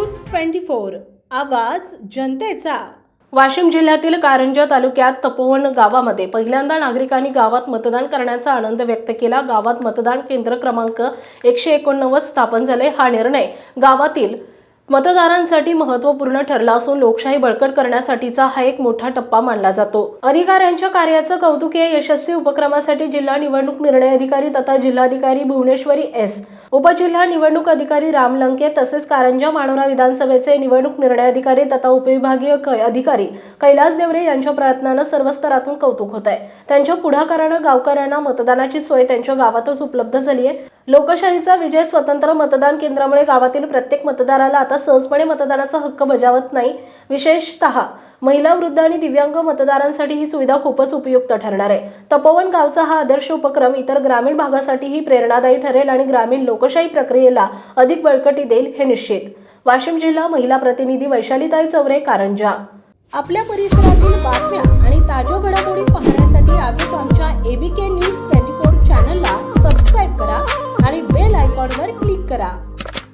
Twenty four आवाज जनतेचा. वाशिम जिल्ह्यातील कारंजा तालुक्यात तपोवन गावामध्ये पहिल्यांदा नागरिकांनी गावात मतदान करण्याचा आनंद व्यक्त केला. गावात मतदान केंद्र क्रमांक एकशे एकोणनव्वद स्थापन झाले. हा निर्णय गावातील मतदारांसाठी महत्त्वपूर्ण ठरला असून लोकशाही बळकट करण्यासाठीचा हा एक मोठा टप्पा मानला जातो. अधिकाऱ्यांच्या कार्याचं कौतुक या यशस्वी उपक्रमासाठी जिल्हा निवडणूक निर्णय अधिकारी तथा जिल्हाधिकारी भुवनेश्वरी एस उपजिल्हा निवडणूक अधिकारी राम लंके तसेच कारंजा मानोरा विधानसभेचे निवडणूक निर्णय अधिकारी तथा उपविभागीय अधिकारी कैलास देवरे यांच्या प्रयत्नानं सर्व स्तरातून कौतुक होत आहे त्यांच्या पुढाकारानं गावकऱ्यांना मतदानाची सोय त्यांच्या गावातच उपलब्ध झाली आहे लोकशाहीचा विजय स्वतंत्र मतदान केंद्रामुळे गावातील प्रत्येक मतदाराला आता सहजपणे मतदानाचा हक्क बजावत नाही. विशेषतः महिला वृद्ध आणि दिव्यांग मतदारांसाठी ही सुविधा खूपच उपयुक्त ठरणार आहे. तपोवन गावचा हा आदर्श उपक्रम इतर ग्रामीण भागासाठीही प्रेरणादायी ठरेल आणि ग्रामीण लोकशाही प्रक्रियेला अधिक बळकटी देईल हे निश्चित. वाशिम जिल्हा महिला प्रतिनिधी वैशालीताई चौरे कारंजा. आपल्या परिसरातील बातम्या आणि ताज्या घडामोडी पाहण्यासाठी आजच आमच्या एबीके न्यूज आयकॉनवर क्लिक करा.